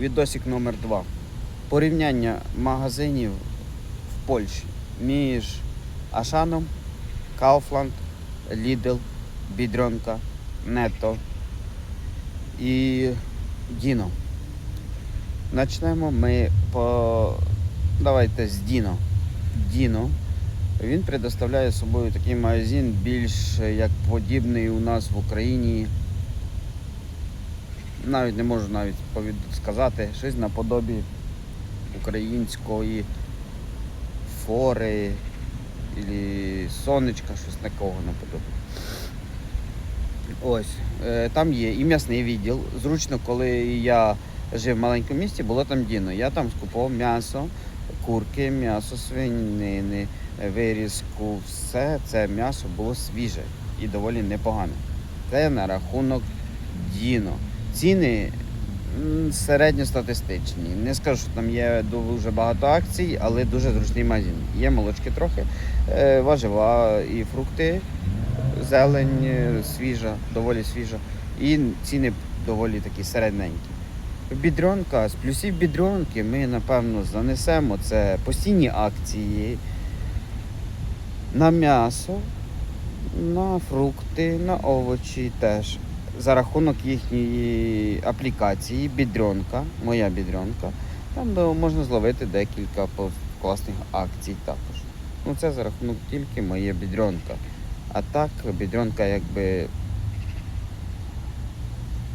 відосик номер 2 Порівняння магазинів в Польщі між Ашаном, Kaufland, Lidl, Бідронка, Нето і Діно. Почнемо ми по. Давайте з Діно. Діно. Він предоставляє собою такий магазин більш як подібний у нас в Україні. Навіть не можу навіть сказати, щось наподобі української фори і сонечка, щось такого наподобі. Ось, е, там є і м'ясний відділ. Зручно, коли я жив в маленькому місті, було там діно. Я там скупував м'ясо, курки, м'ясо свинини, вирізку. Все це м'ясо було свіже і доволі непогане. Це на рахунок діно. Ціни середньостатистичні. Не скажу, що там є дуже багато акцій, але дуже зручний магазин. Є молочки трохи, е, важива і фрукти, зелень е, свіжа, доволі свіжа. І ціни доволі такі середненькі. Бідронка, з плюсів бідронки ми напевно занесемо. Це постійні акції на м'ясо, на фрукти, на овочі теж. За рахунок їхньої аплікації, бідронка, моя бідронка, там можна зловити декілька класних акцій також. Ну це за рахунок тільки моє бідронка. А так, бідронка якби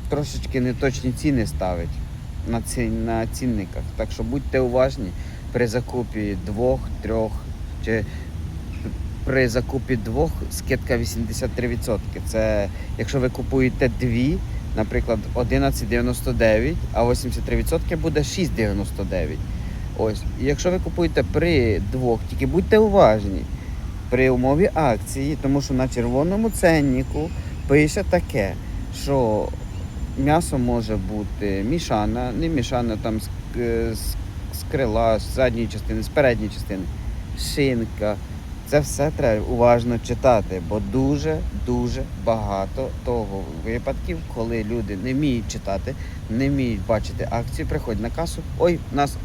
трошечки неточні ціни ставить на, ці, на цінниках. Так що будьте уважні при закупі двох, трьох чи при закупі двох скидка 83%. Це якщо ви купуєте дві, наприклад, 11,99, а 83% буде 6,99. Ось. Якщо ви купуєте при двох, тільки будьте уважні при умові акції, тому що на червоному ценнику пише таке, що м'ясо може бути мішане, не мішане там з, е, з, з крила, з задньої частини, з передньої частини, шинка. Це все треба уважно читати, бо дуже дуже багато того випадків, коли люди не вміють читати, не вміють бачити акцію, приходять на касу. Ой, нас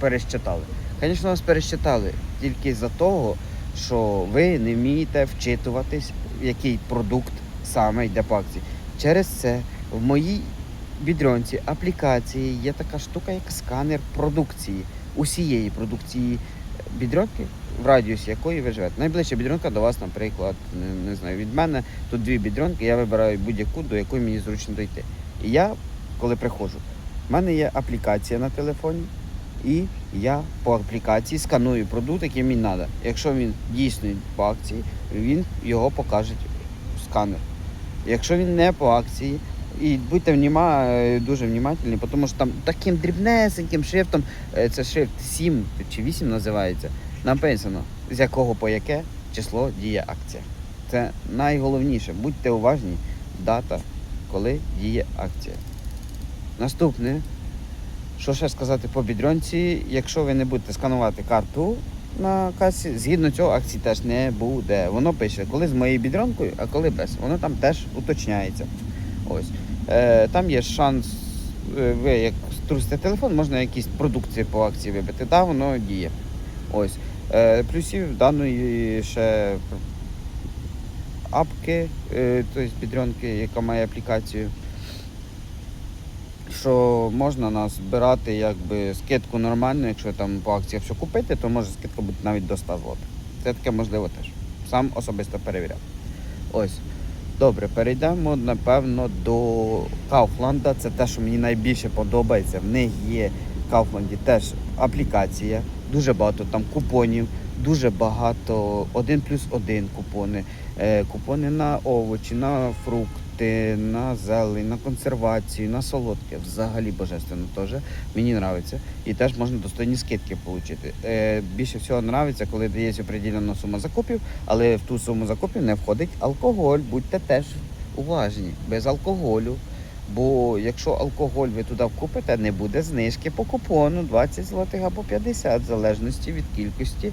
перещитали. Звісно, вас перещитали тільки за того, що ви не вмієте вчитуватись, який продукт саме йде по акції. Через це в моїй бідронці аплікації є така штука, як сканер продукції, усієї продукції бідронки, в радіусі якої ви живете. Найближча бідронка до вас, наприклад, не, не знаю, від мене тут дві бідронки, я вибираю будь-яку, до якої мені зручно дойти. І я, коли приходжу, в мене є аплікація на телефоні, і я по аплікації сканую продукт, який мені треба. Якщо він дійсно по акції, він його покаже в сканер. Якщо він не по акції, і будьте вніма, е, дуже внимательні, тому що там таким дрібнесеньким шрифтом, е, це шрифт 7 чи 8 називається, написано, з якого по яке число діє акція. Це найголовніше. Будьте уважні, дата, коли діє акція. Наступне, що ще сказати по бідронці, якщо ви не будете сканувати карту на касі, згідно цього акції теж не буде. Воно пише, коли з моєю бідронкою, а коли без. Воно там теж уточняється. Ось. Е, там є шанс, е, ви як струсите телефон, можна якісь продукції по акції вибити. Да, воно діє. Ось. Е, плюсів даної ще апки, е, тобто бідронки, яка має аплікацію. Що можна нас збирати якби скидку нормальну, якщо там по акціях що купити, то може скидка бути навіть до 100 злотих. Це таке можливо теж. Сам особисто перевіряв. Ось. Добре, перейдемо напевно до Кауфланда. Це те, що мені найбільше подобається. В них є в Кауфланді теж аплікація, дуже багато там купонів, дуже багато один плюс один купони, е, купони на овочі, на фрукти, на зелень, на консервацію, на солодке. Взагалі божественно теж. Мені подобається. І теж можна достойні скидки отримати. Е, більше всього подобається, коли дається определена сума закупів, але в ту суму закупів не входить алкоголь. Будьте теж уважні, без алкоголю. Бо якщо алкоголь ви туди вкупите, не буде знижки по купону 20 злотих або 50, в залежності від кількості,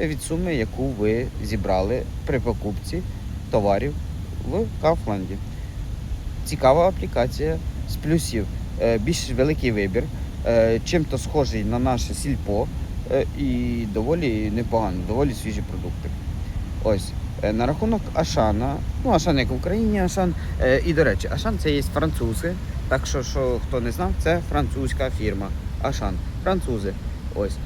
е, від суми, яку ви зібрали при покупці товарів в Кауфланді. Цікава аплікація з плюсів. е, більш великий вибір, е, чим-то схожий на наше сільпо і доволі непогано, доволі свіжі продукти. Ось. Е, На рахунок Ашана, ну Ашан як в Україні, Ашан. Е, І до речі, Ашан це є французи. Так що, що хто не знав, це французька фірма. Ашан. Французи. Ось.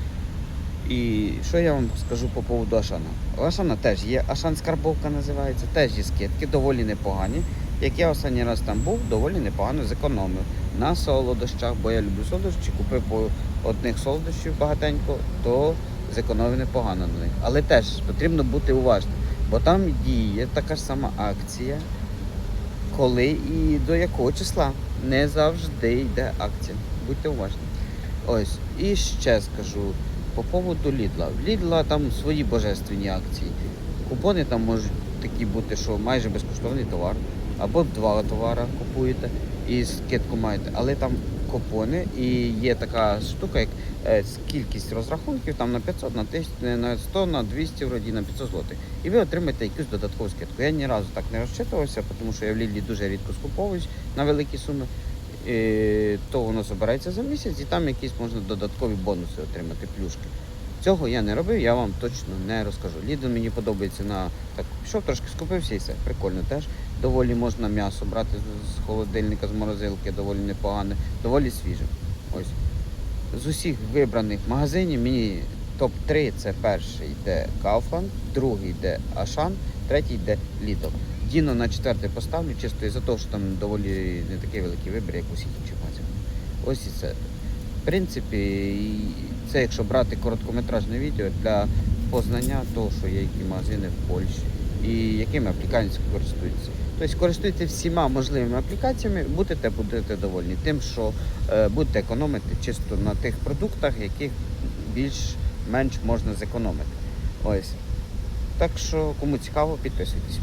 І що я вам скажу по поводу Ашана? У Ашана теж є Ашан Скарбовка називається, теж є скидки, доволі непогані. Як я останній раз там був, доволі непогано зекономив на солодощах, бо я люблю солодощі, купив по одних солодощів багатенько, то зекономив непогано на них. Але теж потрібно бути уважним, бо там діє така ж сама акція, коли і до якого числа. Не завжди йде акція. Будьте уважні. Ось. І ще скажу по поводу Лідла. В Лідла там свої божественні акції. Купони там можуть такі бути, що майже безкоштовний товар, або два товари купуєте і скидку маєте. Але там купони і є така штука, як кількість розрахунків там на 500, на 1000, на 100, на 200, вроді на 500 злотих. І ви отримаєте якусь додаткову скидку. Я ні разу так не розчитувався, тому що я в Лідлі дуже рідко скуповуюсь на великі суми. Е, то воно збирається за місяць і там якісь можна додаткові бонуси отримати, плюшки. Цього я не робив, я вам точно не розкажу. Лідо мені подобається на так, пішов трошки скупився і все. Прикольно теж. Доволі можна м'ясо брати з холодильника, з морозилки, доволі непогане, доволі свіже. Ось. З усіх вибраних магазинів мені топ-3 це перший йде Kaufland, другий йде Ашан, третій йде Lidl. Діно на четвертий поставлю, чисто із-за того, що там доволі не такий великий вибір, як у всіх інших магазинах. Ось і це. В принципі, це якщо брати короткометражне відео для познання того, що є які магазини в Польщі і якими аплікаціями користуються. Тобто користуйтесь всіма можливими аплікаціями, будете, будете довольні тим, що е, будете економити чисто на тих продуктах, яких більш-менш можна зекономити. Ось. Так що, кому цікаво, підписуйтесь.